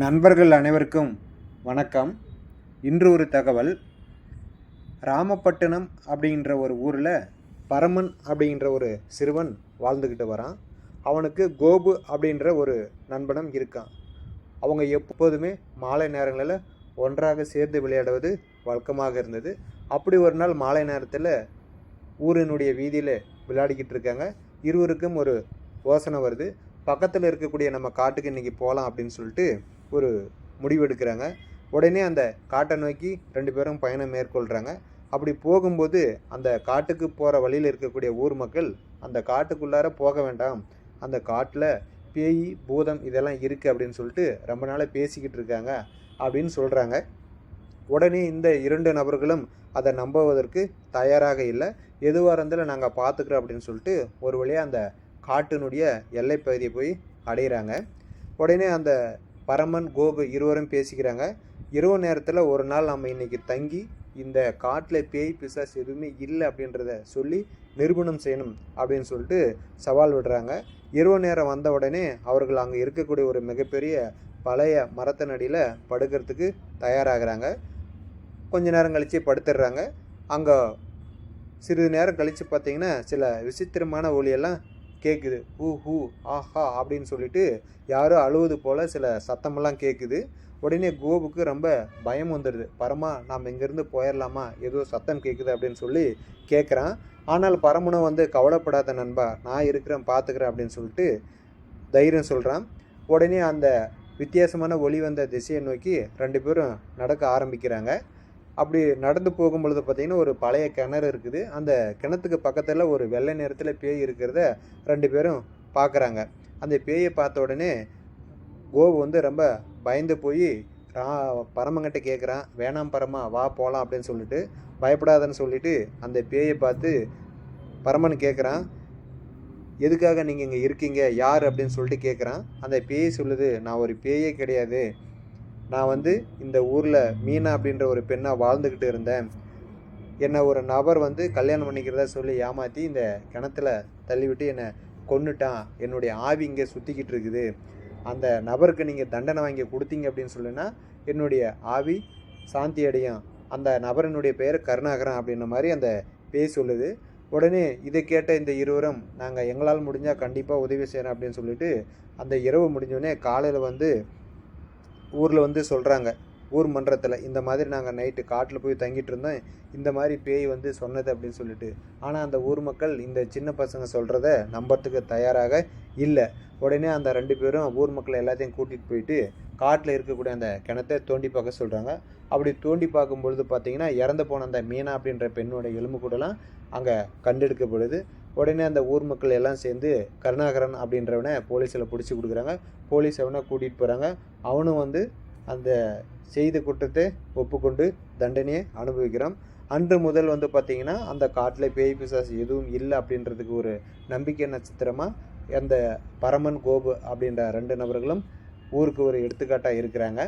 நண்பர்கள் அனைவருக்கும் வணக்கம். இன்று ஒரு தகவல். ராமப்பட்டினம் அப்படின்ற ஒரு ஊரில் பரமன் அப்படின்ற ஒரு சிறுவன் வாழ்ந்துக்கிட்டு வரான். அவனுக்கு கோபு அப்படின்ற ஒரு நண்பனும் இருக்கான். அவங்க எப்போதுமே மாலை நேரங்களில் ஒன்றாக சேர்ந்து விளையாடுவது வழக்கமாக இருந்தது. அப்படி ஒரு நாள் மாலை நேரத்தில் ஊரினுடைய வீதியில் விளையாடிக்கிட்டு இருக்காங்க. இருவருக்கும் ஒரு யோசனை வருது. பக்கத்தில் இருக்கக்கூடிய நம்ம காட்டுக்கு இன்றைக்கி போகலாம் அப்படின்னு சொல்லிட்டு ஒரு முடிவு எடுக்கிறாங்க உடனே அந்த காட்டை நோக்கி ரெண்டு பேரும் பயணம் மேற்கொள்கிறாங்க அப்படி போகும்போது அந்த காட்டுக்கு போகிற வழியில் இருக்கக்கூடிய ஊர் மக்கள் அந்த காட்டுக்குள்ளார போக வேண்டாம். அந்த காட்டில் பேய் பூதம் இதெல்லாம் இருக்குது அப்படின்னு சொல்லிட்டு ரொம்ப நாளாக பேசிக்கிட்டு இருக்காங்க அப்படின்னு சொல்கிறாங்க உடனே இந்த இரண்டு நபர்களும் அதை நம்புவதற்கு தயாராக இல்லை. எதுவாக இருந்தாலும் நாங்கள் பார்த்துக்குறோம் அப்படின்னு சொல்லிட்டு ஒரு வழியாக அந்த காட்டினுடைய எல்லைப்பகுதியை போய் அடையிறாங்க. உடனே அந்த பரமன் கோபு இருவரும் பேசிக்கிறாங்க. இரவு நேரத்தில் ஒரு நாள் நம்ம இன்னைக்கு தங்கி இந்த காட்டில் பேய் பிசாஸ் எதுவுமே இல்லை அப்படின்றத சொல்லி நிரூபணம் செய்யணும் அப்படின்னு சொல்லிட்டு சவால் விடுறாங்க. இரவு நேரம் வந்த உடனே அவர்கள் அங்கே இருக்கக்கூடிய ஒரு மிகப்பெரிய பழைய மரத்தினடியில் படுக்கிறதுக்கு தயாராகிறாங்க. கொஞ்ச நேரம் கழித்து படுத்துடுறாங்க அங்கே சிறிது நேரம் கழித்து பார்த்தீங்கன்னா சில விசித்திரமான ஒளியெல்லாம் கேட்குது ஹூ ஹூ ஆஹா அப்படின்னு சொல்லிட்டு யாரோ அழுவது போல் சில சத்தமெல்லாம் கேட்குது உடனே கோபுக்கு ரொம்ப பயம் வந்துடுது. பரமா நாம் இங்கேருந்து போயிடலாமா ஏதோ சத்தம் கேட்குது அப்படின்னு சொல்லி கேட்குறான் ஆனால் பரமனும் வந்து கவலைப்படாத நண்பா நான் இருக்கிறேன் பார்த்துக்கிறேன் அப்படின்னு சொல்லிட்டு தைரியம் சொல்கிறான் உடனே அந்த வித்தியாசமான ஒளி வந்த திசையை நோக்கி ரெண்டு பேரும் நடக்க ஆரம்பிக்கிறாங்க. அப்படி நடந்து போகும் பொழுது பார்த்திங்கன்னா ஒரு பழைய கிணறு இருக்குது. அந்த கிணத்துக்கு பக்கத்தில் ஒரு வெள்ளை நிறத்தில் பேய் இருக்கிறத ரெண்டு பேரும் பார்க்குறாங்க அந்த பேயை பார்த்த உடனே கோபு வந்து ரொம்ப பயந்து போய் ரா பரமங்கிட்ட கேட்குறான் வேணாம் பரமா வா போகலாம் அப்படின்னு சொல்லிட்டு பயப்படாதன்னு சொல்லிட்டு அந்த பேயை பார்த்து பரமன் கேட்குறான் எதுக்காக நீங்கள் இங்கே இருக்கீங்க? யார்? அப்படின்னு சொல்லிட்டு கேட்குறான் அந்த பேயை சொல்லுது நான் ஒரு பேயே கிடையாது. நான் வந்து இந்த ஊரில் மீனா அப்படின்ற ஒரு பெண்ணாக வாழ்ந்துக்கிட்டு இருந்தேன். என்னை ஒரு நபர் வந்து கல்யாணம் பண்ணிக்கிறதா சொல்லி ஏமாற்றி இந்த கிணத்துல தள்ளிவிட்டு என்னை கொண்டுட்டான் என்னுடைய ஆவி இங்கே சுற்றிக்கிட்டு இருக்குது. அந்த நபருக்கு நீங்கள் தண்டனை வாங்கி கொடுத்தீங்க அப்படின்னு சொல்லுன்னா என்னுடைய ஆவி சாந்தி அடையும். அந்த நபரினுடைய பெயர் கருணாகரன் அப்படின்ற மாதிரி அந்த பேய் சொல்லுது. உடனே இதை கேட்ட இந்த இருவரும் நாங்கள் எங்களால் முடிஞ்சால் கண்டிப்பாக உதவி செய்கிறோம் அப்படின்னு சொல்லிட்டு அந்த இரவு முடிஞ்சோடனே காலையில் வந்து ஊரில் வந்து சொல்கிறாங்க ஊர் மன்றத்தில் இந்த மாதிரி நாங்கள் நைட்டு காட்டில் போய் தங்கிட்டு இருந்தோம் இந்த மாதிரி பேய் வந்து சொன்னது அப்படின்னு சொல்லிட்டு. ஆனால் அந்த ஊர் மக்கள் இந்த சின்ன பசங்க சொல்கிறத நம்புறதுக்கு தயாராக இல்லை. உடனே அந்த ரெண்டு பேரும் ஊர் மக்களை எல்லாத்தையும் கூட்டிகிட்டு போயிட்டு காட்டில் இருக்கக்கூடிய அந்த கிணத்தை தோண்டி பார்க்க சொல்கிறாங்க அப்படி தோண்டி பார்க்கும் பொழுது பார்த்தீங்கன்னா இறந்து போன அந்த மீனா அப்படின்ற பெண்ணோட எலும்பு கூடலாம் அங்கே கண்டெடுக்கப்படுது. உடனே அந்த ஊர் மக்கள் எல்லாம் சேர்ந்து கருணாகரன் அப்படின்றவனை போலீஸில் பிடிச்சி கொடுக்குறாங்க. போலீஸ் அவனை கூட்டிகிட்டு போகிறாங்க அவனும் வந்து அந்த செய்த குற்றத்தை ஒப்புக்கொண்டு தண்டனையை அனுபவிக்கிறான். அன்று முதல் வந்து பார்த்திங்கன்னா அந்த காட்டில் பேய் பிசாசு எதுவும் இல்லை அப்படின்றதுக்கு ஒரு நம்பிக்கை நட்சத்திரமாக அந்த பரமன் கோபு அப்படின்ற ரெண்டு நபர்களும் ஊருக்கு ஒரு எடுத்துக்காட்டாக இருக்கிறாங்க.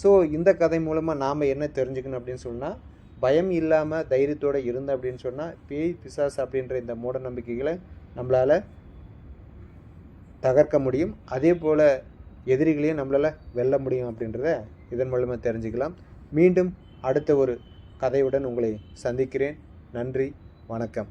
ஸோ இந்த கதை மூலமாக நாம் என்ன தெரிஞ்சுக்கணும் அப்படின்னு சொன்னால் பயம் இல்லாமல் தைரியத்தோடு இருந்தோம் அப்படின்னு சொன்னால் பேய் பிசாஸ் அப்படின்ற இந்த மூட நம்பிக்கைகளை நம்மளால் தகர்க்க முடியும். அதே போல் எதிரிகளையும் நம்மளால் வெல்ல முடியும் அப்படின்றத இதன் மூலமாக தெரிஞ்சுக்கலாம். மீண்டும் அடுத்த ஒரு கதையுடன் உங்களை சந்திக்கிறேன். நன்றி வணக்கம்.